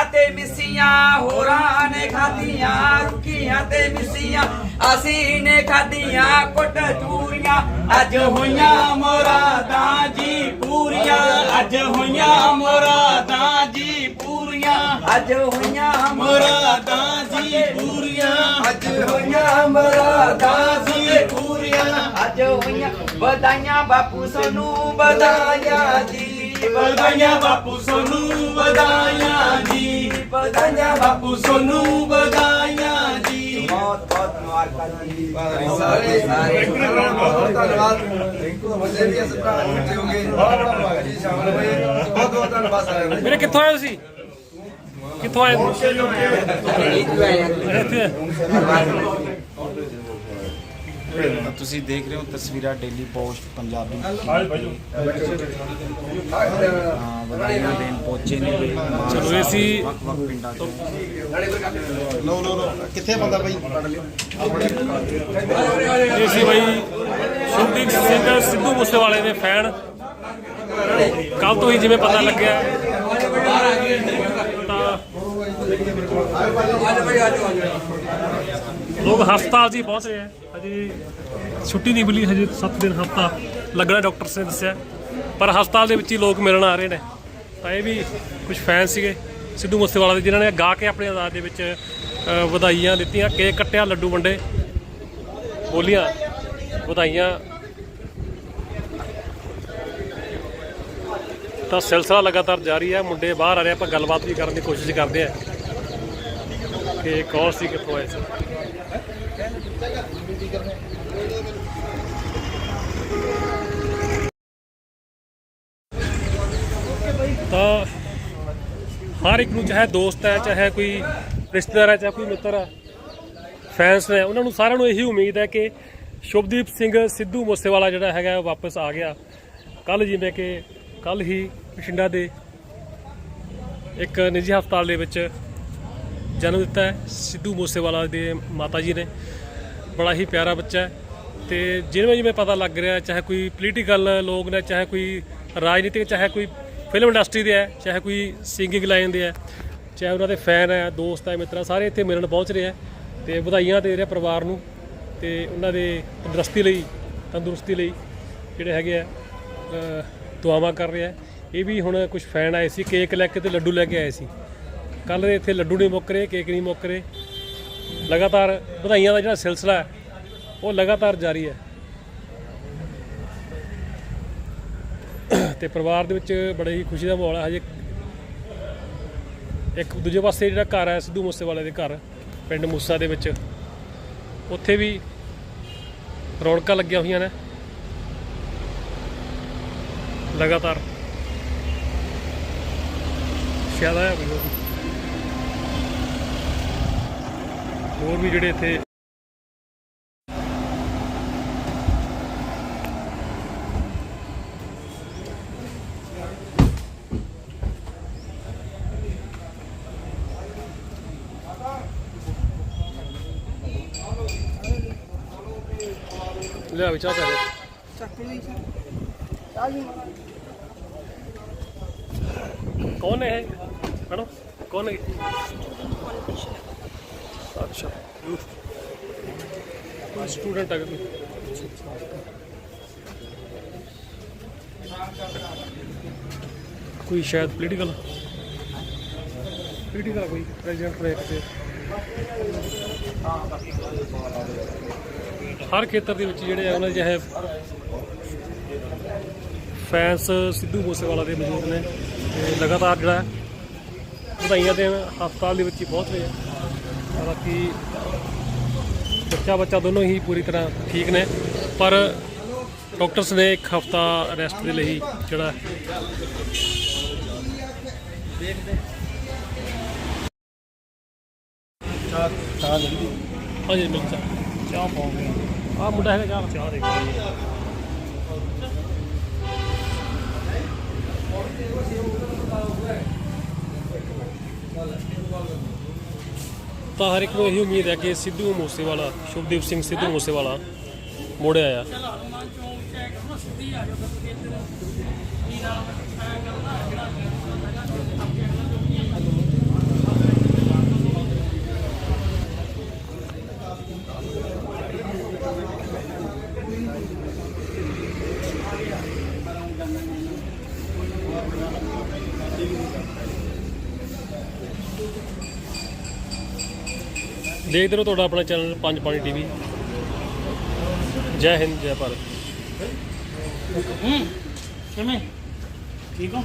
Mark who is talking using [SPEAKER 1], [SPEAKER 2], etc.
[SPEAKER 1] ਰੁੱਖੀਆਂ ਤੇ ਮਿੱਸੀਆਂ, ਹੋਰਾਂ ਨੇ ਖਾਧੀਆਂ, ਰੁੱਖੀਆਂ ਤੇ ਮਿੱਸੀਆਂ। ਅਸੀਂ ਨੇ ਖਾਧੀਆਂ ਕੁੱਟ ਚੂਰੀਆਂ, ਅੱਜ ਹੋਈਆਂ ਮੁਰਾਦਾਂ ਜੀ ਪੂਰੀਆਂ। ਅੱਜ ਹੋਈਆਂ ਮੁਰਾਦਾਂ ਜੀ ਪੂਰੀਆਂ। ਅੱਜ ਹੋਈਆਂ ਮੁਰਾਦਾਂ ਜੀ ਪੂਰੀਆਂ। ਅੱਜ ਹੋਈਆਂ ਮੁਰਾਦਾਂ ਜੀ ਪੂਰੀਆਂ। ਅੱਜ ਹੋਈਆਂ, ਵਧਾਈਆਂ ਬਾਪੂ ਸਾਨੂੰ, ਵਧਾਈਆਂ ਜੀ ਵਧਾਈਆਂ ਬਾਪੂ ਸਾਨੂੰ ਵਧਾਈਆਂ ਜੀ। ਵਧਾਈਆਂ ਬਾਪੂ ਸਾਨੂੰ ਵਧਾਈਆਂ ਜੀ। ਬਹੁਤ ਬਹੁਤ ਮੁਬਾਰਕਾਂ ਜੀ।
[SPEAKER 2] ਸਾਰੇ ਸਾਰੇ ਬਹੁਤ ਧੰਨਵਾਦ। ਰਿੰਕੂ ਬੰਦੇ ਵੀ ਭਰਾ ਨੂੰ ਇਕੱਠੇ ਹੋ ਗਏ। ਬਹੁਤ ਧੰਨਵਾਦ ਜੀ ਸ਼ਾਮਲ ਹੋਏ ਬਹੁਤ ਬਹੁਤ ਧੰਨਵਾਦ ਸਾਰਿਆਂ ਦਾ।
[SPEAKER 3] ਵੀਰੇ ਕਿੱਥੋਂ ਆਏ ਤੁਸੀਂ? ਕਿੱਥੋਂ ਆਏ? ਇੱਥੇ।
[SPEAKER 4] ਤੁਸੀਂ ਦੇਖ ਰਹੇ ਹੋ ਤਸਵੀਰਾਂ ਡੇਲੀ ਪੋਸਟ ਪੰਜਾਬੀ ਹਾਂ ਵਧਾਈਆਂ ਦੇਣ ਪਹੁੰਚੇ ਨੇ
[SPEAKER 3] ਚਲੋ ਇਹ ਸੀ
[SPEAKER 4] ਵੱਖ ਵੱਖ ਪਿੰਡਾਂ ਤੋਂ।
[SPEAKER 2] ਲੋ ਲੋ ਲੋ ਕਿੱਥੇ ਬੰਦਾ ਬਾਈ
[SPEAKER 3] ਇਹ ਸੀ ਬਾਈ ਸ਼ੁਭਦੀਪ ਸਿੰਘ ਸਿੱਧੂ ਮੂਸੇਵਾਲੇ ਦੇ ਫੈਨ। ਕੱਲ ਤੋਂ ਹੀ ਜਿਵੇਂ ਪਤਾ ਲੱਗਿਆ। ਤਾਂ ਲੋਕ ਹਸਪਤਾਲ 'ਚ ਹੀ ਪਹੁੰਚ ਰਹੇ ਹੈ ਹਜੇ ਛੁੱਟੀ ਨਹੀਂ ਮਿਲੀ, ਹਜੇ 7 ਦਿਨ ਹਫਤਾ ਲੱਗਣਾ, ਡਾਕਟਰ ਨੇ ਦੱਸਿਆ। ਪਰ ਹਸਪਤਾਲ ਦੇ ਵਿੱਚ ਹੀ ਲੋਕ ਮਿਲਣ ਆ ਰਹੇ ਨੇ। ਤਾਂ ਇਹ ਵੀ ਕੁਝ ਫੈਨ ਸੀਗੇ, ਸਿੱਧੂ ਮੂਸੇਵਾਲਾ ਦੇ, ਜਿਨ੍ਹਾਂ ਨੇ ਗਾ ਕੇ ਆਪਣੇ ਆਜ਼ਾਦ ਦੇ ਵਿੱਚ ਵਧਾਈਆਂ ਦਿੱਤੀਆਂ। ਕੇਕ ਕੱਟਿਆ, ਲੱਡੂ ਵੰਡੇ। ਬੋਲੀਆਂ ਵਧਾਈਆਂ। ਤਾਂ ਸਿਲਸਿਲਾ ਲਗਾਤਾਰ ਜਾਰੀ ਹੈ। ਮੁੰਡੇ ਬਾਹਰ ਆ ਰਹੇ ਆਪਾਂ ਗੱਲਬਾਤ ਵੀ ਕਰਨ ਦੀ ਕੋਸ਼ਿਸ਼ ਕਰਦੇ ਆ। ਕਿ ਕੌਣ ਸੀ, ਕਿੱਥੋਂ ਆਏ ਸੀ? ਤਾਂ ਹਰ ਇੱਕ ਨੂੰ ਚਾਹੇ ਦੋਸਤ ਹੈ, ਚਾਹੇ ਕੋਈ ਰਿਸ਼ਤੇਦਾਰ ਹੈ, ਚਾਹੇ ਕੋਈ ਮਿੱਤਰ ਹੈ ਫੈਨਸ ਨੇ, ਉਹਨਾਂ ਨੂੰ ਸਾਰਿਆਂ ਨੂੰ ਇਹੀ ਉਮੀਦ ਹੈ ਕਿ ਸ਼ੁਭਦੀਪ ਸਿੰਘ ਸਿੱਧੂ ਮੂਸੇਵਾਲਾ ਜਿਹੜਾ ਹੈਗਾ ਉਹ ਵਾਪਸ ਆ ਗਿਆ। ਕੱਲ ਜਿਵੇਂ ਕਿ ਕੱਲ ਹੀ ਬਠਿੰਡਾ ਦੇ ਇੱਕ ਨਿੱਜੀ ਹਸਪਤਾਲ ਦੇ ਵਿੱਚ ਜਨਮ ਦਿੱਤਾ ਹੈ, ਸਿੱਧੂ ਮੂਸੇਵਾਲਾ ਦੇ ਮਾਤਾ ਜੀ ਨੇ। ਬੜਾ ਹੀ ਪਿਆਰਾ ਬੱਚਾ ਹੈ ਤੇ ਜਿਵੇਂ ਜਿਵੇਂ ਪਤਾ ਲੱਗ ਰਿਹਾ, ਚਾਹੇ ਕੋਈ ਪੋਲੀਟੀਕਲ ਲੋਕ ਨੇ, ਚਾਹੇ ਕੋਈ ਰਾਜਨੀਤਿਕ, ਚਾਹੇ ਕੋਈ ਫਿਲਮ ਇੰਡਸਟਰੀ ਦੇ ਹੈ, ਚਾਹੇ ਕੋਈ ਸਿੰਗਿੰਗ ਲਾਈਨ ਦੇ ਹੈ, ਚਾਹੇ ਉਹਨਾਂ ਦੇ ਫੈਨ ਹੈ, ਦੋਸਤ ਹੈ, ਮਿੱਤਰ, ਸਾਰੇ ਇੱਥੇ ਮਿਲਣ ਪਹੁੰਚ ਰਹੇ ਹੈ ਤੇ ਵਧਾਈਆਂ ਦੇ ਰਿਹਾ ਪਰਿਵਾਰ ਨੂੰ ਤੇ ਉਹਨਾਂ ਦੇ ਤੰਦਰੁਸਤੀ ਲਈ ਤੰਦਰੁਸਤੀ ਲਈ ਜਿਹੜੇ ਹੈਗੇ ਆ ਦੁਆਵਾਂ ਕਰ ਰਿਹਾ ਇਹ ਵੀ ਹੁਣ ਕੁਝ ਫੈਨ ਆਏ ਸੀ, ਕੇਕ ਲੈ ਕੇ ਤੇ ਲੱਡੂ ਲੈ ਕੇ ਆਏ ਸੀ। ਕੱਲ ਦੇ ਇੱਥੇ ਲੱਡੂ ਨਹੀਂ ਮੁੱਕ ਰਹੇ, ਕੇਕ ਨਹੀਂ ਮੁੱਕ ਰਹੇ। ਲਗਾਤਾਰ ਵਧਾਈਆਂ ਦਾ ਜਿਹੜਾ ਸਿਲਸਿਲਾ ਉਹ ਲਗਾਤਾਰ ਜਾਰੀ ਹੈ। ਤੇ ਪਰਿਵਾਰ ਦੇ ਵਿੱਚ ਬੜੇ ਹੀ ਖੁਸ਼ੀ ਦਾ ਮਾਹੌਲ ਹੈ। ਹਜੇ ਇੱਕ ਦੂਜੇ ਪਾਸੇ ਜਿਹੜਾ ਘਰ ਹੈ, ਸਿੱਧੂ ਮੂਸੇਵਾਲੇ ਦੇ ਘਰ, ਪਿੰਡ ਮੂਸਾ ਦੇ ਵਿੱਚ। ਉੱਥੇ ਵੀ ਰੌਣਕਾਂ ਲੱਗੀਆਂ ਹੋਈਆਂ ਨੇ। ਲਗਾਤਾਰ। ਸ਼ਾਇਦ ਆਇਆ ਕੋਈ ਹੋਰ ਵੀ। ਹੋਰ ਵੀ ਜਿਹੜੇ ਇੱਥੇ ਲਿਆ ਵਿਚਾਰ ਕਰ ਕੌਣ ਹੈ ਮੈਡਮ ਕੌਣ ਹੈ ਅੱਛਾ ਯੂਥ ਕੋਈ ਸਟੂਡੈਂਟ ਹੈ ਕੋਈ ਕੋਈ ਸ਼ਾਇਦ ਪੋਲੀਟੀਕਲ ਪੋਲੀਟੀਕਲ ਕੋਈ ਪ੍ਰੈਜ਼ੀਡੈਂਟ ਨੇ ਕਿਸੇ ਹਰ ਖੇਤਰ ਦੇ ਵਿੱਚ ਜਿਹੜੇ ਆ ਉਹਨਾਂ ਦੇ ਚਾਹੇ ਫੈਨਸ ਸਿੱਧੂ ਮੂਸੇਵਾਲਾ ਦੇ ਮੌਜੂਦ ਨੇ ਤੇ ਲਗਾਤਾਰ ਜਿਹੜਾ ਵਧਾਈਆਂ ਦੇਣ ਹਸਪਤਾਲ ਦੇ ਵਿੱਚ ਹੀ ਪਹੁੰਚ ਰਹੇ ਆ। ਬਾਕੀ ਬੱਚਾ ਬੱਚਾ ਦੋਨੋਂ ਹੀ ਪੂਰੀ ਤਰ੍ਹਾਂ ਠੀਕ ਨੇ, ਪਰ ਡਾਕਟਰਸ ਨੇ ਇੱਕ ਹਫਤਾ ਰੈਸਟ ਦੇ ਲਈ ਜਿਹੜਾ ਹਾਂਜੀ, ਮਿਲ ਚਾਹ ਚਾਹ ਪਾਉਂਗੇ ਆ ਮੁੰਡਾ ਹੈਗਾ ਚਾਹ। ਚਾਹ ਦੇ ਤਾਂ ਹਰ ਇੱਕ ਨੂੰ ਇਹੀ ਉਮੀਦ ਹੈ ਕਿ ਸਿੱਧੂ ਮੂਸੇਵਾਲਾ, ਸ਼ੁਭਦੀਪ ਸਿੰਘ ਸਿੱਧੂ ਮੂਸੇਵਾਲਾ ਮੋੜਿਆ ਆ। ਦੇਖਦੇ ਰਹੋ ਤੁਹਾਡਾ ਆਪਣਾ ਚੈਨਲ ਪੰਜ ਪਾਣੀ ਟੀਵੀ। ਜੈ ਹਿੰਦ, ਜੈ ਭਾਰਤ।
[SPEAKER 5] ਕਿਵੇਂ? ਠੀਕ ਹੋ?